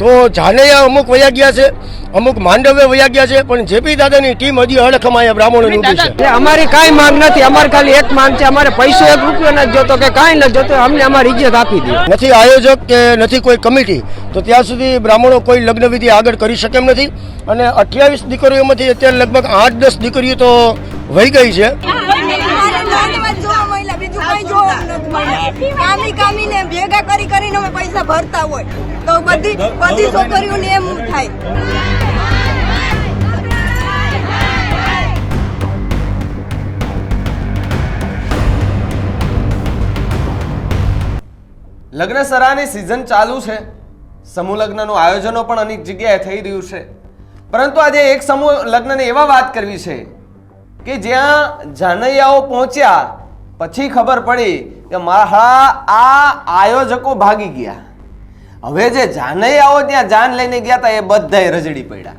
તો જાનૈયા અમુક વયા ગયા છે અમુક માંડવે વયા ગયા છે પણ જેપી દાદાની ટીમ હજી હડખમાયા બ્રાહ્મણો ઊભી છે. અમારી કાંઈ માંગ નથી અમારે ખાલી એક માંગ છે અમારે પૈસો એક રૂપિયો નથી જોતો કે કાંઈ નથી જોતો અમને અમારી ઇજ્જત આપી દે. નથી આયોજક કે નથી કોઈ કમિટી તો ત્યાં સુધી બ્રાહ્મણો કોઈ લગ્ન વિધિ આગળ કરી શકે એમ નથી. અને અઠ્યાવીસ દીકરીઓમાંથી અત્યારે લગભગ આઠ દસ દીકરીઓ તો વહી ગઈ છે. કામી કામીને ભેગા કરી કરીને અમે પૈસા ભરતા હોય. તો બધી બધી છોકરીઓને એમ થાય. લગ્ન સરાની સિઝન ચાલુ છે. સમૂહ લગ્નનું આયોજનો પણ અનેક જગ્યાએ થઈ રહ્યું છે. પરંતુ આજે એક સમૂહ લગ્નને એવા વાત કરવી છે કે જ્યાં જાનૈયાઓ પહોંચ્યા પછી ખબર પડી કે મારા આ આયોજકો ભાગી ગયા. હવે જે જાનૈયાઓ ત્યાં જાન લઈને ગયા હતા એ બધાય રજડી પડ્યા.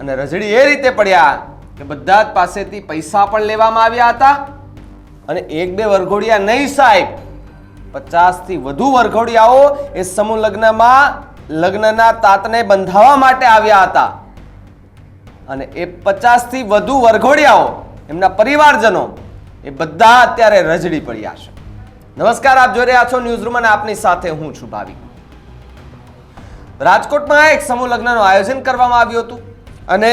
અને રજડી એ રીતે પડ્યા કે બધા જ પાસેથી પૈસા પણ લેવામાં આવ્યા હતા. અને એક બે વરઘોડિયા નહીં સાહેબ, પચાસથી વધુ વરઘોડિયાઓ એ સમૂહ લગ્નમાં લગ્નના તાતને બંધાવવા માટે આવ્યા હતા. અને એ પચાસથી વધુ વરઘોડિયાઓ એમના પરિવારજનો એ બધા અત્યારે રજડી પડ્યા છે. નમસ્કાર, આપ જોઈ રહ્યા છો ન્યૂઝ રૂમ અને આપની સાથે હું છું ભાવિક રાજકોટમાં એક સમૂહ લગ્નનું આયોજન કરવામાં આવ્યું હતું અને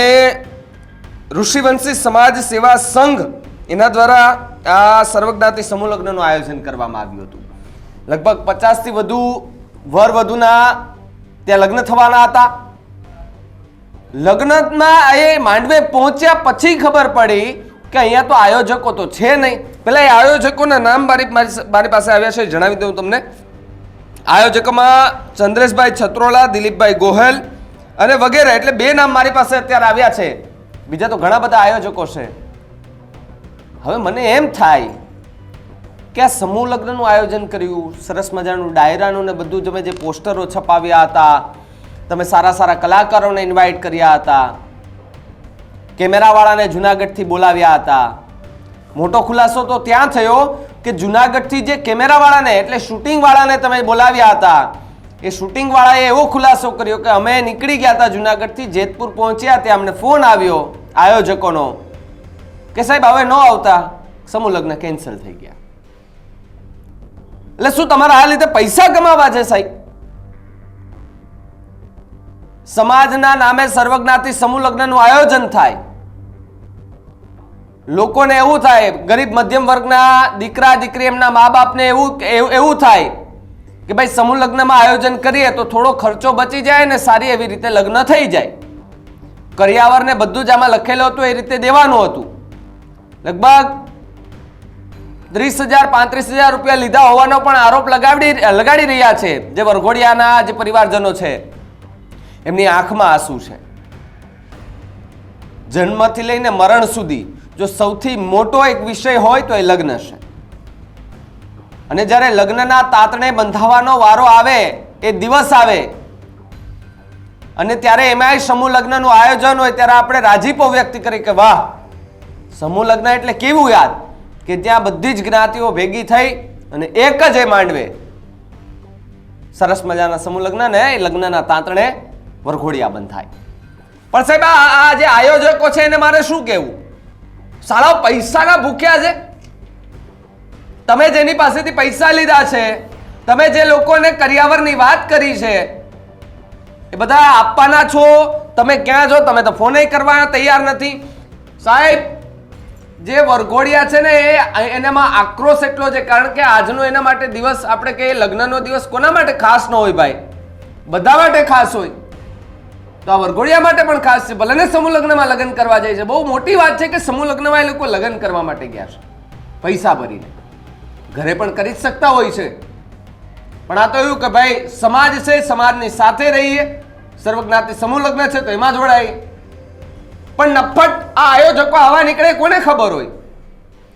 ઋષિવંશી સમાજ સેવા સંઘ એના દ્વારા આ સર્વજ્ઞાતિ સમૂહ લગ્નનું આયોજન કરવામાં આવ્યું હતું. લગભગ પચાસથી વધુ વર વધુના ત્યાં લગ્ન થવાના હતા. લગ્નમાં એ માંડવે પહોંચ્યા પછી ખબર પડી કે અહીંયા તો આયોજકો તો છે નહીં. પેલા એ આયોજકોના નામ મારી મારી પાસે આવ્યા છે જણાવી દઉં તમને. આયોજકોમાં ચંદ્રેશભાઈ છત્રોલા, દિલીપભાઈ ગોહેલ અને વગેરે, એટલે બે નામ મારી પાસે અત્યારે આવ્યા છે. બીજા તો ઘણા બધા આયોજકો છે. હવે મને એમ થાય કે આ સમૂહ લગ્નનું આયોજન કર્યું, સરસ મજાનું ડાયરાનું ને બધું, તમે જે પોસ્ટરો છપાવ્યા હતા, તમે સારા સારા કલાકારોને ઇન્વાઇટ કર્યા હતા કેમેરાવાળાને જુનાગઢથી બોલાવ્યા હતા. મોટો ખુલાસો તો ત્યાં થયો કે જુનાગઢથી જે કેમેરાવાળાને, એટલે શૂટિંગવાળાને તમે બોલાવ્યા હતા. એ શૂટિંગવાળાએ એવો ખુલાસો કર્યો કે અમે નીકળી ગયા હતા જુનાગઢથી, જેતપુર પહોંચ્યા ત્યાં અમને ફોન આવ્યો આયોજકોનો. કે સાહેબ, હવે ન આવતા? સમૂહ લગ્ન કેન્સલ થઈ ગયા. એટલે શું તમારા આ લીધે પૈસા કમાવા છે સાહેબ? સમાજના નામે સર્વજ્ઞાતિ સમૂહ લગ્નનું આયોજન થાય. લોકોને એવું થાય, ગરીબ મધ્યમ વર્ગના દીકરા, દીકરી એમના મા બાપને એવું એવું થાય કે ભાઈ સમૂહ લગ્નમાં આયોજન કરીએ તો થોડો ખર્ચો બચી જાય ને સારી એવી રીતે લગ્ન થઈ જાય. કરિયાવરને બધું જ આમાં લખેલું હતું, એ રીતે દેવાનું હતું. લગભગ ત્રીસ હજાર, પાંત્રીસ હજાર રૂપિયા લીધા હોવાનો પણ આરોપ લગાડી લગાડી રહ્યા છે જે વરઘોડિયાના જે પરિવારજનો છે. એમની આંખમાં આંસુ છે. જન્મથી લઈને મરણ સુધી જો સૌથી મોટો એક વિષય હોય તો એ લગ્ન છે. અને જ્યારે લગ્નના તાતણે બંધાવાનો વારો આવે, એ દિવસ આવે, અને ત્યારે એમાંય સમૂહ લગ્નનું આયોજન હોય, ત્યારે આપણે રાજીપો વ્યક્ત કરી કે, વાહ, સમૂહ લગ્ન એટલે કેવું યાદ? કે ત્યાં બધી જ જ્ઞાતિઓ ભેગી થઈ અને એક જ એ માંડવે. સરસ મજાના સમૂહ લગ્ન ને લગ્નના તાંતણે વરઘોડિયા બંધ થાય. પણ સાહેબ, આ જે આયોજકો છે એને મારે શું કહેવું? સારા પૈસાના ભૂખ્યા છે. તમે જેની પાસેથી પૈસા લીધા છે, તમે જે લોકોને કરિયાવરની વાત કરી છે, એ બધા આપવાના છો. તમે ક્યાં છો? તમે તો ફોને કરવા તૈયાર નથી. સાહેબ, જે વરઘોડિયા છે ને, એ એનામાં આક્રોશ એટલો છે, કારણ કે આજનો એના માટે દિવસ, આપણે કહીએ લગ્નનો દિવસ, કોના માટે ખાસ ન હોય ભાઈ? બધા માટે ખાસ હોય. તો આ વરઘોડિયા માટે પણ ખાસ છે. ભલે ને સમૂહ લગ્નમાં લગ્ન કરવા જાય છે. બહુ મોટી વાત છે કે સમૂહ લગ્નમાં એ લોકો લગ્ન કરવા માટે ગયા છે. પૈસા ભરીને. ઘરે પણ કરી જ શકતા હોય છે. પણ આ તો એવું કે ભાઈ, સમાજ છે, સમાજની સાથે રહીએ. સર્વજ્ઞાતિ સમૂહ લગ્ન છે, તો એમાં જોડાય પણ નફટ આ આયોજકો આવા નીકળે, કોને ખબર હોય?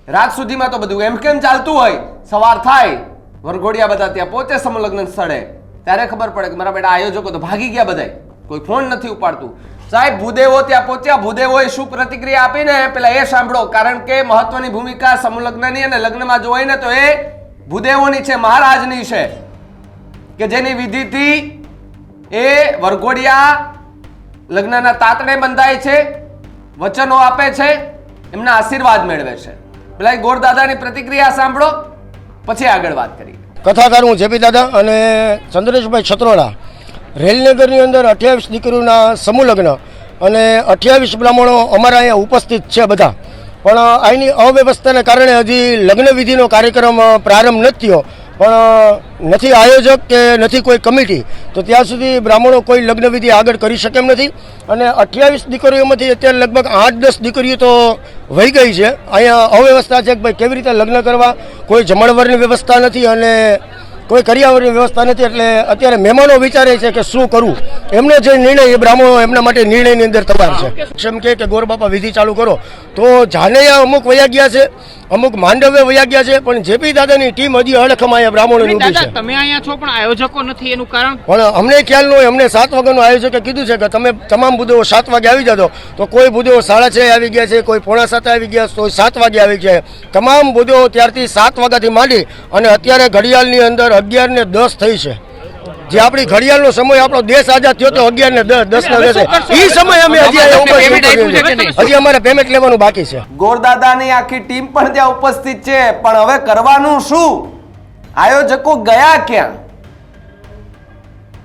રાત સુધીમાં તો બધું એમ કેમ ચાલતું હોય? સવાર થાય, વરઘોડિયા બધા ત્યાં પહોંચે, સમૂહ લગ્ન સ્થળે. ત્યારે ખબર પડે કે મારા બેટા આયોજકો તો ભાગી ગયા બધાય. કોઈ ફોન નથી ઉપાડતું. સાહેબ, ભૂદેવો ત્યાં પહોંચ્યા. ભૂદેવોએ શું પ્રતિક્રિયા આપીને પેલા એ સાંભળો. કારણ કે મહત્વની ભૂમિકા સમલગ્નની અને લગ્નમાં જો ને તો એ ભૂદેવોની છે, મહારાજની છે. કે જેની વિધિથી એ વરઘોડિયા લગ્નના તાતણે બંધાય છે, વચનો આપે છે, એમના આશીર્વાદ મેળવે છે. પેલા એ ગોરદાદાની પ્રતિક્રિયા સાંભળો, પછી આગળ વાત કરીએ. કથાકાર હું જેપી દાદા અને ચંદ્રેશભાઈ છત્રોડા. રેલનગરની અંદર અઠ્યાવીસ દીકરીઓના સમૂહલગ્ન અને અઠ્યાવીસ બ્રાહ્મણો અમારા અહીંયા ઉપસ્થિત છે બધા. પણ અહીંની અવ્યવસ્થાને કારણે હજી લગ્ન વિધિનો કાર્યક્રમ પ્રારંભ નથી થયો. પણ નથી આયોજક કે નથી કોઈ કમિટી, તો ત્યાં સુધી બ્રાહ્મણો કોઈ લગ્નવિધિ આગળ કરી શકે એમ નથી. અને અઠ્યાવીસ દીકરીઓમાંથી અત્યારે લગભગ આઠ દસ દીકરીઓ તો વહી ગઈ છે. અહીંયા અવ્યવસ્થા છે કે ભાઈ કેવી રીતે લગ્ન કરવા? કોઈ જમણવરની વ્યવસ્થા નથી અને કોઈ કરિયાવરની વ્યવસ્થા નથી એટલે અત્યારે મહેમાનો વિચારે છે કે શું કરવું એમનો જે નિર્ણય એ બ્રાહ્મણો એમના માટે નિર્ણયની અંદર તૈયાર છે. એમ કે કે ગોરબાપા વિધિ ચાલુ કરો. તો જાનૈયા અમુક વયા ગયા છે અમુક માંડવે વયા ગયા છે પણ જેપી દાદાની ટીમ હજી અડખમાં અહીંયા બ્રાહ્મણોની છે. તમે અહીંયા છો પણ આયોજકો નથી એનું કારણ? પણ અમને ખ્યાલ ન હોય અમને સાત વાગ્યાનું આયોજકે કીધું છે કે તમે તમામ બુદ્ધો સાત વાગે આવી જજો. તો કોઈ બુદ્ધો સાડા છ આવી ગયા છે કોઈ પોણા સાતે આવી ગયા કોઈ સાત વાગે આવી ગયા છે. તમામ બુદ્ધો ત્યારથી સાત વાગ્યાથી માંડી અને અત્યારે ઘડિયાળની અંદર અગિયાર ને દસ થઈ છે. જે આપણી ઘડિયાળનો સમય આપણો દેશ આઝાદ થયો તો અગિયાર ને દસ ના દસે. એ સમય અમે? હજી અમારે પેમેન્ટ લેવાનું બાકી છે. ગોરદાદાની આખી ટીમ પણ ત્યાં ઉપસ્થિત છે. પણ હવે કરવાનું શું? આયોજકો ગયા ક્યાં?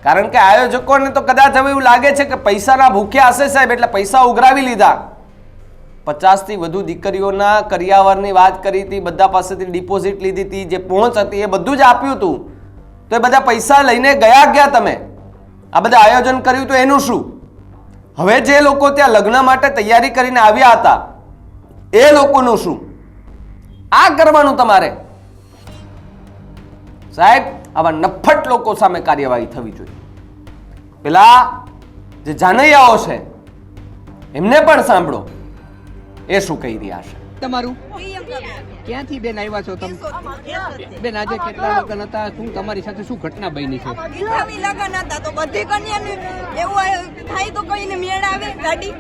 કારણ કે આયોજકોને તો કદાચ હવે એવું લાગે છે કે પૈસાના ભૂખ્યા હશે સાહેબ એટલે પૈસા ઉઘરાવી લીધા. પચાસથી વધુ દીકરીઓના કરિયાવરની વાત કરી હતી, બધા પાસેથી ડિપોઝિટ લીધી હતી, જે પહોંચ હતી એ બધું જ આપ્યું હતું. તો એ બધા પૈસા લઈને ગયા ગયા તમે? આ બધા આયોજન કર્યું તો એનું શું? હવે જે લોકો ત્યાં લગ્ન માટે તૈયારી કરીને આવ્યા હતા, એ લોકોનું શું? આ કરવાનું તમારે. સાહેબ, આવા નફ્ફટ લોકો સામે કાર્યવાહી થવી જોઈએ. પેલા જે જાનૈયાઓ છે, એમને પણ સાંભળો. એ શું કહી રહ્યા છે? તમારું? ક્યાંથી બેન આવ્યા છો તમે? બેન આજે કેટલા લગ્ન હતા? શું તમારી સાથે શું ઘટના બની છે? લગન હતા તો બધી કન્યાને એવું થાય તો કોઈને મેળ આવે ગાડી.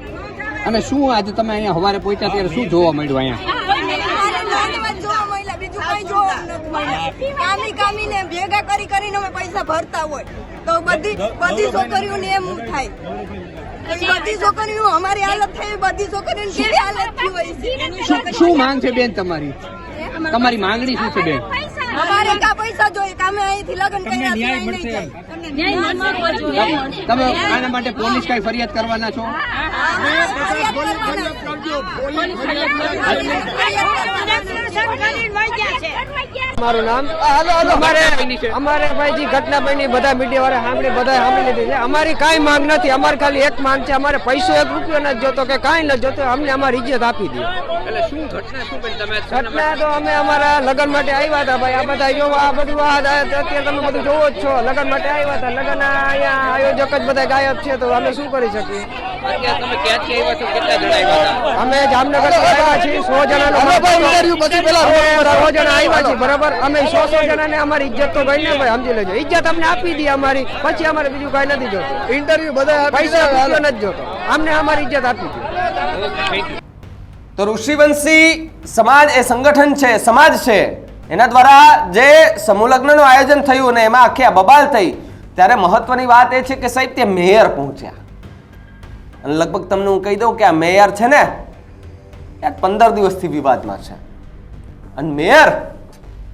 અને શું આજે તમે અહીંયા સવારે પહોંચ્યા ત્યારે શું જોવા મળ્યું અહીંયા? અમારે લાડવા જ જોવા મળ્યા. બીજું કઈ જોવા કામી કામીને ભેગા કરી કરીને અમે પૈસા ભરતા હોય. તો બધી બધી છોકરીઓને એમ થાય. બધી છોકરીઓ અમારી હાલત થઈ બધી છોકરીઓની કેવી હાલત થઈ હોય છે શું માંગ છે બેન તમારી? તમારી માંગણી શું છે બેન? અમારે કા પૈસા જોઈએ? કામે લગ્ન કર્યા તમે આના માટે પોલીસ કઈ ફરિયાદ કરવાના છો? મારું નામ. મારું નામ અમારે અમારે ભાઈજી ઘટના બની બધા મીડિયા વાળા સાંભળી બધા સાંભળી લીધી છે. અમારી કાંઈ માંગ નથી. અમારે ખાલી એક માંગ છે. અમારે પૈસો એક રૂપિયો નથી જોતો કે કાંઈ નથી જોતો. અમને અમારી ઇજ્જત આપી દે. ઘટના તો અમે અમારા લગ્ન માટે આવ્યા હતા ભાઈ. આ બધા જો આ બધું અત્યારે તમે બધું જોવો જ છો. લગ્ન માટે આવ્યા હતા. લગ્ન અહીંયા આયોજક જ બધા ગાયબ છે તો અમે શું કરી શકીએ? અત્યારે તમે ક્યાંથી આવ્યા છો? કેટલા જણા આવ્યા હતા? અમે જામનગર આવ્યા છીએ. સો જણા આવ્યા છીએ બરાબર? અમે સો સો જણાને અમારી ઇજ્જત તો ગઈ ને ભાઈ સમજી લેજો. ઇજ્જત અમને આપી દી અમારી. પછી અમારે બીજું કઈ નથી જોતું. ઇન્ટરવ્યુ બધા પૈસા નથી જોતો. અમને અમારી ઇજ્જત આપી દી. તો ઋષિવંશી સમાજ એ સંગઠન છે સમાજ છે. એના દ્વારા જે સમૂહ લગ્નનું આયોજન થયું અને એમાં આખી બબાલ થઈ, ત્યારે મહત્વની વાત એ છે કે સાહેબ તે મેયર પહોંચ્યા. અને લગભગ તમને હું કહી દઉં કે આ મેયર છે ને યાર પંદર દિવસથી વિવાદમાં છે. અને મેયર,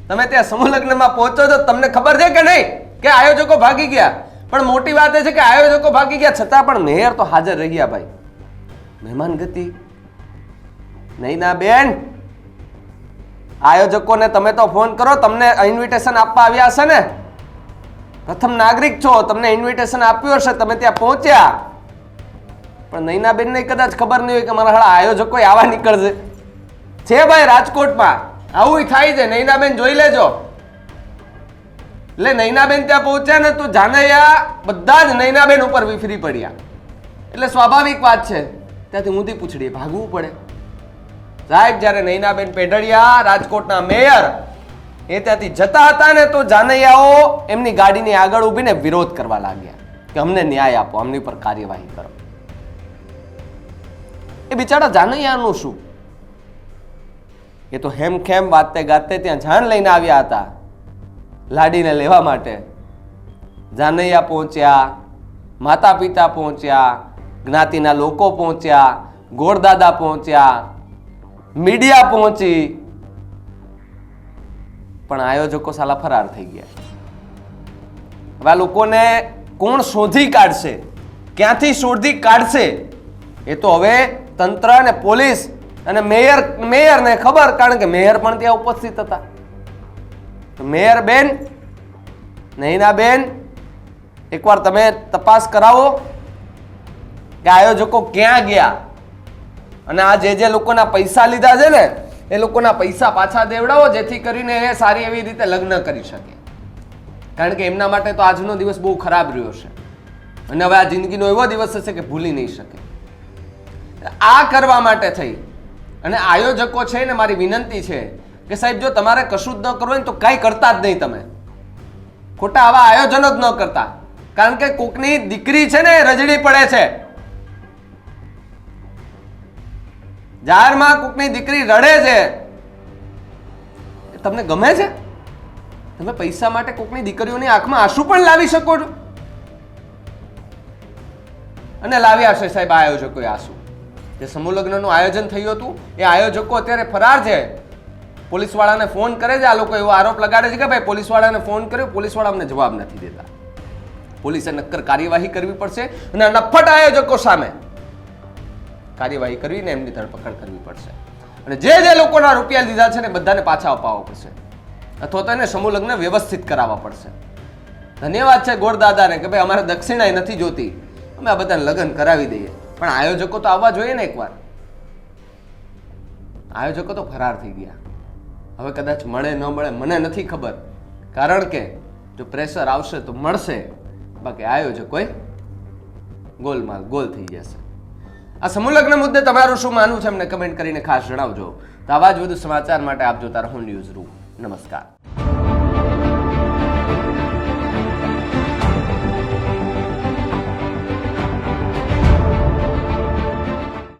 તમે ત્યાં સમૂહ લગ્નમાં પહોંચો તો તમને ખબર છે કે નહીં? કે આયોજકો ભાગી ગયા. પણ મોટી વાત એ છે કે આયોજકો ભાગી ગયા, છતાં પણ મેયર તો હાજર રહ્યા ભાઈ. મહેમાન ગતિ નહીં ના બેન આયોજકોને તમે તો ફોન કરો, તમને ઇન્વિટેશન આપવા આવ્યા હશે ને? પ્રથમ નાગરિક છો, તમને ઇન્વિટેશન આપ્યું હશે, તમે ત્યાં પહોંચ્યા. પણ નૈનાબેનને કદાચ ખબર નહીં હોય કે મારા હાળા આયોજકો આવા નીકળશે. છે ભાઈ રાજકોટમાં? આવું થાય છે, નૈનાબેન જોઈ લેજો. એટલે નૈનાબેન ત્યાં પહોંચ્યા ને તો જાનૈયા બધા જ નૈનાબેન ઉપર વિફરી પડ્યા. એટલે સ્વાભાવિક વાત છે, ત્યાંથી ઊંધી પૂછડી ભાગવું પડે. સાહેબ, જ્યારે નૈનાબેન પેઢડિયા રાજકોટના મેયર, એ ત્યાંથી જતા હતા ને તો જાનૈયાઓ એમની ગાડીની આગળ ઊભીને વિરોધ કરવા લાગ્યા કે અમને ન્યાય આપો અમની પર કાર્યવાહી કરો. એ બિચારા જાનૈયાનું શું? એ તો હેમખેમ વાતે ગાતે ત્યાં જાન લઈને આવ્યા હતા, લાડીને લેવા માટે. જાનૈયા પહોંચ્યા માતા પિતા પહોંચ્યા, જ્ઞાતિના લોકો પહોંચ્યા, ગોળદાદા પહોંચ્યા મીડિયા પહોંચી પણ આયોજકો સાલા ફરાર થઈ ગયા. હવે આ લોકોને કોણ શોધી કાઢશે? ક્યાંથી શોધી કાઢશે? એ તો હવે તંત્ર અને પોલીસ અને મેયર, મેયરને ખબર, કારણ કે મેયર પણ ત્યાં ઉપસ્થિત હતા. મેયર બેન નહીના બેન, એકવાર તમે તપાસ કરાવો કે આયોજકો ક્યાં ગયા? અને આ જે જે લોકોના પૈસા લીધા છે ને, એ લોકોના પૈસા પાછા દેવડાવો, જેથી કરીને એ સારી એવી રીતે લગ્ન કરી શકે. કારણ કે એમના માટે તો આજનો દિવસ બહુ ખરાબ રહ્યો છે. અને હવે આ જિંદગીનો એવો દિવસ હશે કે ભૂલી નહીં શકે. આ કરવા માટે થઈ. અને આયોજકો છે ને, મારી વિનંતી છે કે સાહેબ, જો તમારે કશું જ ન કરવું હોય તો કાંઈ કરતા જ નહીં તમે. ખોટા આવા આયોજનો જ ન કરતા. કારણ કે કોકની દીકરી છે ને રજડી પડે છે. જાહેરમાં કોકની દીકરી રડે છે. તમને ગમે છે? તમે પૈસા માટે કોકની દીકરીઓની આંખમાં આંસુ પણ લાવી શકો છો. અને લાવ્યા છે સાહેબ આયોજકોએ આંસુ. જે સમૂહ લગ્નનું આયોજન થયું હતું, એ આયોજકો અત્યારે ફરાર છે. પોલીસવાળાને ફોન કરે છે, આ લોકો એવો આરોપ લગાડે છે કે ભાઈ પોલીસવાળાને ફોન કર્યો, પોલીસવાળા અમને જવાબ નથી દેતા. પોલીસે નક્કર કાર્યવાહી કરવી પડશે અને નફટ આયોજકો સામે કાર્યવાહી કરવીને એમની ધરપકડ કરવી પડશે. અને જે જે લોકોના રૂપિયા લીધા છે ને બધાને પાછા અપાવવા પડશે. અથવા તો એને સમૂહ લગ્ન વ્યવસ્થિત કરાવવા પડશે. ધન્યવાદ છે ગોળદાદાને કે ભાઈ અમારે દક્ષિણાએ નથી જોતી. અમે આ બધાને લગ્ન કરાવી દઈએ. પણ આયોજકો તો આવવા જોઈએ ને એકવાર. આયોજકો તો ફરાર થઈ ગયા. હવે કદાચ મળે ન મળે મને નથી ખબર. કારણ કે જો પ્રેશર આવશે તો મળશે. બાકી આયોજકોએ ગોલમાલ ગોલ થઈ જશે. આ સમૂહ લગ્ન મુદ્દે તમારું શું માનવું છે? અમને કમેન્ટ કરીને ખાસ જણાવજો. તો આવા જ વધુ સમાચાર માટે આપ જોતા રહો ન્યૂઝ રૂમ. નમસ્કાર.